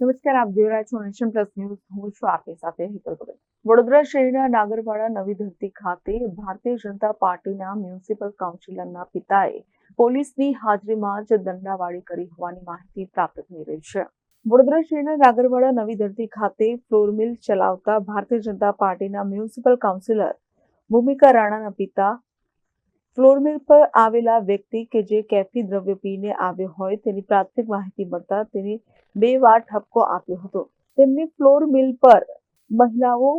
નમસ્કાર, આપ જોઈ રહ્યા છો નેશન પ્લસ ન્યૂઝ. હું છું આપની સાથે હેતલ પટેલ વડોદરા શહેરના નાગરવાડા નવી ધરતી ખાતે ભારતીય જનતા પાર્ટીના મ્યુનિસિપલ કાઉન્સિલરના પિતાએ પોલીસની હાજરીમાં જ દંડાવાળી કરી હોવાની માહિતી પ્રાપ્ત થઈ રહી છે. વડોદરા શહેરના નાગરવાડા નવી ધરતી ખાતે ફ્લોર મિલ ચલાવતા ભારતીય જનતા પાર્ટીના મ્યુનિસિપલ કાઉન્સિલર ભૂમિકા રાણાના પિતા ફ્લોર મિલ પર આવેલા વ્યક્તિ કે જે કેફી દ્રવ્ય પીને આવ્યો હોય તેની પ્રાથમિક માહિતી મળતા તેને બે વાર ઠપકો આપ્યો હતો. તેમની ફ્લોર મિલ પર મહિલાઓ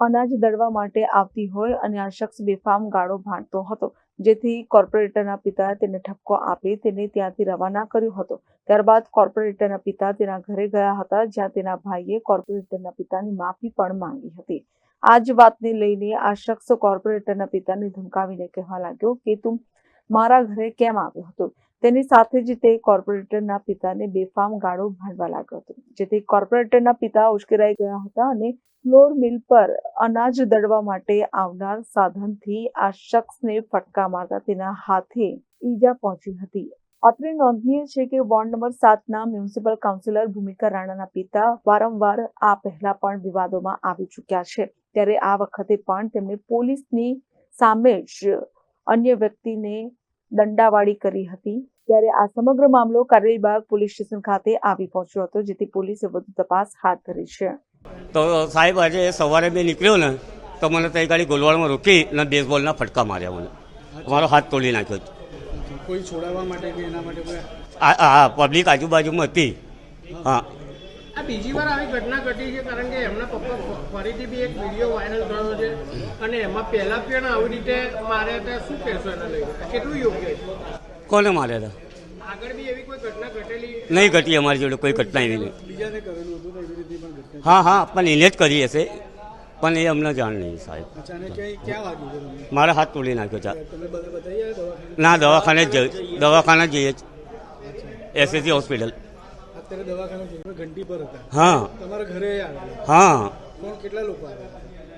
અનાજ દળવા માટે આવતી હોય અને આ શખ્સ બેફામ ગાળો ભાંડતો હતો, જેથી કોર્પોરેટરના પિતાએ તેને ઠપકો આપી તેને ત્યાંથી રવાના કર્યો હતો. ત્યારબાદ કોર્પોરેટરના પિતા તેના ઘરે ગયા હતા, જ્યાં તેના ભાઈએ કોર્પોરેટરના પિતાની માફી પણ માંગી હતી. આ જ વાતને લઈને આ શખ્સ કોર્પોરેટરના પિતાને ધમકાવીને કહેવા લાગ્યો કે, તું મારા ઘરે કેમ આવ્યો હતો? તેની સાથે જ તે કોર્પોરેટરના પિતાને બેફામ ગાળો ભાંડવા લાગ્યો હતો, જેથી કોર્પોરેટરના પિતા ઉશ્કેરાઈ ગયા હતા અને ફ્લોર મિલ પર અનાજ દળવા માટે આવનાર સાધનથી આ શખ્સને ફટકા મારતા તેના હાથે ઈજા પહોંચી હતી. અત્રે નોંધનીય છે કે વોર્ડ નંબર સાતના મ્યુનિસિપલ કાઉન્સિલર ભૂમિકા રાણાના પિતા વારંવાર આ પહેલા પણ વિવાદોમાં આવી ચૂક્યા છે. ત્યારે આ વખતે પણ તેમણે પોલીસની સામે જ અન્ય વ્યક્તિને દંડાવાળી કરી હતી. ત્યારે આ સમગ્ર મામલો કારેલીબાગ પોલીસ સ્ટેશન ખાતે આવી પહોંચ્યો હતો જેથી પોલીસે વધુ તપાસ હાથ ધરી છે. તો સાહેબ આજે સવારે મેં નીકળ્યો ને તો મને ત્યાં ગાડી ગોલવાડમાં રોકી અને બેઝબોલના ફટકા માર્યા મને. મારો હાથ તોડી નાખ્યો કોઈ છોડાવવા માટે કે એના માટે આ પબ્લિક આજુબાજુમાં હતી. હા. આ બીજી વાર આવી ઘટના ઘટી છે કારણ કે એમના પપ્પા ફરીથી બી એક વીડિયો વાયરલ થયો છે અને એમાં પહેલા પણ આવી રીતે માર્યા હતા. શું કહેશો એના લઈને કેટલું યોગ્ય છે? કોને માર્યા હતા? આગળ બી એવી કોઈ ઘટના ઘટેલી? નહીં ઘટી અમારી જોડે કોઈ ઘટના એવી નહીં. બીજાને કરેલું હતું એવી રીતે પણ હા હા પણ એને જ કરી હશે. પણ એ અમને જાણ નહીં સાહેબ. મારા હાથ તોડી નાખ્યો છે. ના દવાખાને જ દવાખાને જઈએ. જ એસએસજી હોસ્પિટલ હા. તમારા ઘરે હા. કેટલા લોકો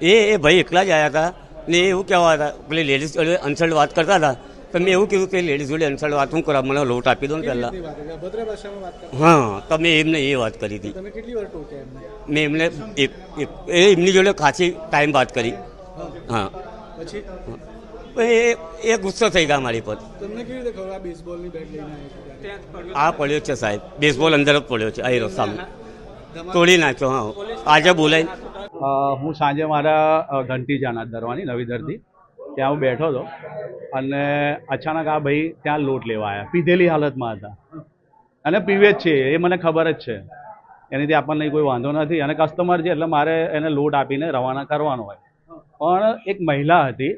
એ એ ભાઈ એકલા જ આવ્યા હતા ને એવું કહેવા હતા. પેલી લેડીઝ જોડે અનસલ્ટ વાત કરતા હતા. તો મેં એવું કીધું કે લેડીઝ જોડે અનસલ્ટ વાત હું કરા મને લોટ આપી દો ને પહેલાં. હા તો મેં એમને એ વાત કરી હતી. મેં એમને એ એમની જોડે ખાસી ટાઈમ વાત કરી. હા. પછી? એ એ ગુસ્સો થઈ ગયા મારી પર. તમને કેવી રીતે ખબર આ બેઝબોલની બેટ લઈને આવ્યા છો ત્યારે? આ પડ્યો છે સાહેબ. બેસબોલ અંદર જ પડ્યો છે અહીં સામે. તોડી નાખ્યો હા. આજે બોલાય હું સાંજે મારા ઘંટી જાના દરવાની નવી દરથી ત્યાં હું બેઠો હતો. અને અચાનક આ ભાઈ ત્યાં લોટ લેવા આવ્યા પીધેલી હાલતમાં હતા. અને પીવે જ છે એ મને ખબર જ છે. એનાથી આપણને કોઈ વાંધો નથી. અને કસ્ટમર છે એટલે મારે એને લોટ આપીને રવાના કરવાનો હોય. પણ એક મહિલા હતી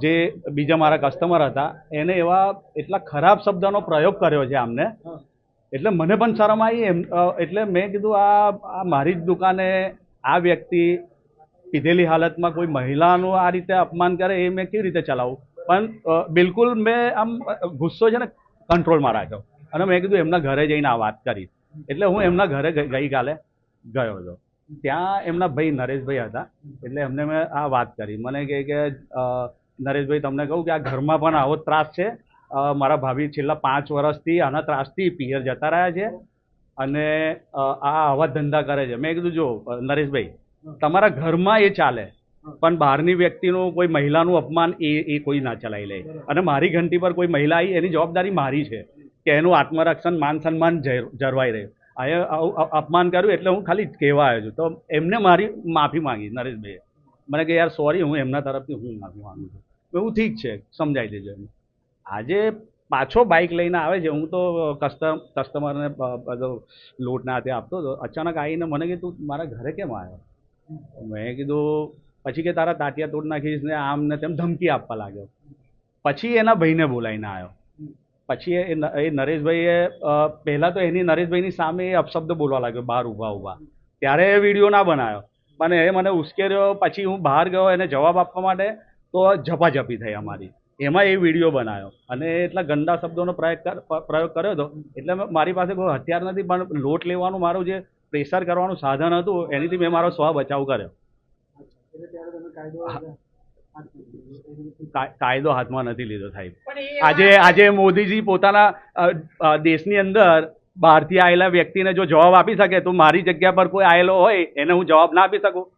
જે બીજા મારા કસ્ટમર હતા એને એવા એટલા ખરાબ શબ્દનો પ્રયોગ કર્યો છે આમને. એટલે મને પણ શરમ આવી એમ એટલે મેં કીધું આ આ મારી જ દુકાને આ વ્યક્તિ પીધેલી હાલતમાં કોઈ મહિલાનું આ રીતે અપમાન કરે એ મેં કેવી રીતે ચલાવું? પણ બિલકુલ મેં આમ ગુસ્સો છે ને કંટ્રોલમાં રાખ્યો. અને મેં કીધું એમના ઘરે જઈને આ વાત કરી એટલે હું એમના ઘરે ગઈ- ગઈકાલે ગયો હતો. ત્યાં એમના ભાઈ નરેશભાઈ હતા. એટલે એમને મેં આ વાત કરી. મને કહે કે નરેશભાઈ તમને કહું કે આ ઘરમાં પણ આવો ત્રાસ છે. મારા ભાભી છેલ્લા પાંચ વર્ષથી આના ત્રાસથી પિયર જતા રહ્યા છે અને આ આવા ધંધા કરે છે. મેં કીધું જો નરેશભાઈ તમારા ઘરમાં એ ચાલે પણ બહારની વ્યક્તિનું કોઈ મહિલાનું અપમાન એ એ કોઈ ના ચલાવી લે. અને મારી ઘંટી પર કોઈ મહિલા આવી એની જવાબદારી મારી છે કે એનું આત્મરક્ષણ માન સન્માન જરવાઈ જળવાઈ અહીંયા આ અપમાન કર્યું એટલે હું ખાલી કહેવા આવ્યો છું. તો એમને મારી માફી માંગી નરેશભાઈએ. મને કે યાર સોરી હું એમના તરફથી હું માફી માંગુ છું. હું ઠીક છે સમજાવી દેજો એમ આજે પાછો બાઇક લઈને આવે છે, હું તો કસ્ટમ કસ્ટમરને બધો લોટ ના હાથે આપતો હતો. અચાનક આવીને મને કે તું મારા ઘરે કેમ આવ્યો? મેં કીધું, પછી કે તારા તાટિયા તોડ નાખીશ ને આમ ને તેમ ધમકી આપવા લાગ્યો. પછી એના ભાઈને બોલાવીને આવ્યો. પછી એ એ નરેશભાઈએ પહેલાં તો એની નરેશભાઈની સામે એ અપશબ્દ બોલવા લાગ્યો, બહાર ઊભા ઊભા. ત્યારે એ વીડિયો ના બનાવ્યો. પણ એ મને ઉશ્કેર્યો પછી હું બહાર ગયો એને જવાબ આપવા માટે તો ઝપાઝપી થઈ અમારી. એમાં એ વીડિયો બનાવ્યો અને એટલા ગંદા શબ્દોનો પ્રયોગ પ્રયોગ કર્યો હતો એટલે મારી પાસે કોઈ હથિયાર નથી પણ લોટ લેવાનું મારું જે પ્રેશર કરવાનું સાધન હતું એનીથી મેં મારો સ્વ બચાવ કર્યો. કાયદો હાથમાં નથી લીધો સાહેબ. આજે આજે મોદીજી પોતાના દેશની અંદર બહારથી આવેલા વ્યક્તિને જો જવાબ આપી શકે તો મારી જગ્યા પર કોઈ આવેલો હોય એને હું જવાબ ના આપી શકું.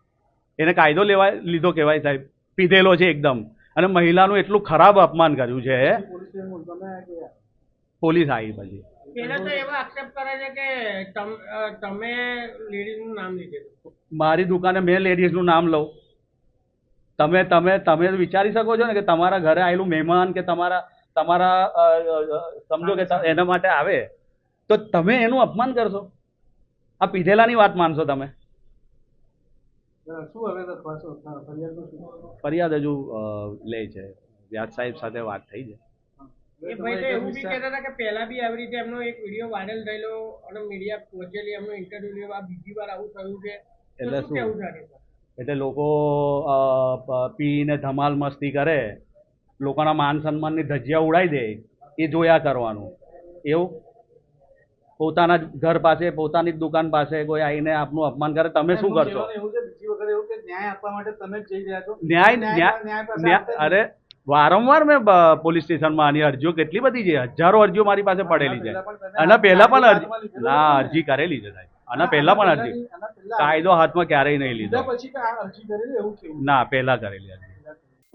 એને કાયદો લેવા લીધો કહેવાય સાહેબ. પીધેલો છે એકદમ. અને મહિલાનું એટલું ખરાબ અપમાન કર્યું છે. પોલીસ આવી પછી. મારી દુકાને મેં લેડીઝનું નામ લઉં. તમે તમે તમે વિચારી શકો છો ને કે તમારા ઘરે આવેલું મહેમાન કે તમારા તમારા સમજો કે એના માટે આવે? તો તમે એનું અપમાન કરશો? આ પીધેલાની વાત માનશો તમે? ફરિયાદ હજુ લે છે. વ્યાજ સાહેબ સાથે વાત થઈ છે. એ ભાઈ તો એવું બી કહેતા હતા કે પહેલા બી આવી રીતે એમનો એક વીડિયો વાયરલ થયેલો અને મીડિયા પહોંચેલી એમનો ઇન્ટરવ્યુ લેવા બીજી વાર આવું થયું છે. એટલે શું? એટલે લોકો પીને ધમાલ મસ્તી કરે લોકોના માન સન્માનની ધજિયા ઉડાઈ દે એ જોયા કરવાનું. એવું? પોતાના ઘર પાસે પોતાની જ દુકાન પાસે કોઈ આવીને આપનું અપમાન કરે તમે શું કરશો? ન્યાય અરે વારંવાર મેં પોલીસ સ્ટેશનમાં આની અરજીઓ કેટલી બધી છે હજારો અરજીઓ મારી પાસે પડેલી છે. અને પહેલા પણ અરજી ના અરજી કરેલી છે સાહેબ. આના પહેલા પણ અરજી. કાયદો હાથમાં ક્યારેય નહીં લીધો. ના પહેલા કરેલી અરજી.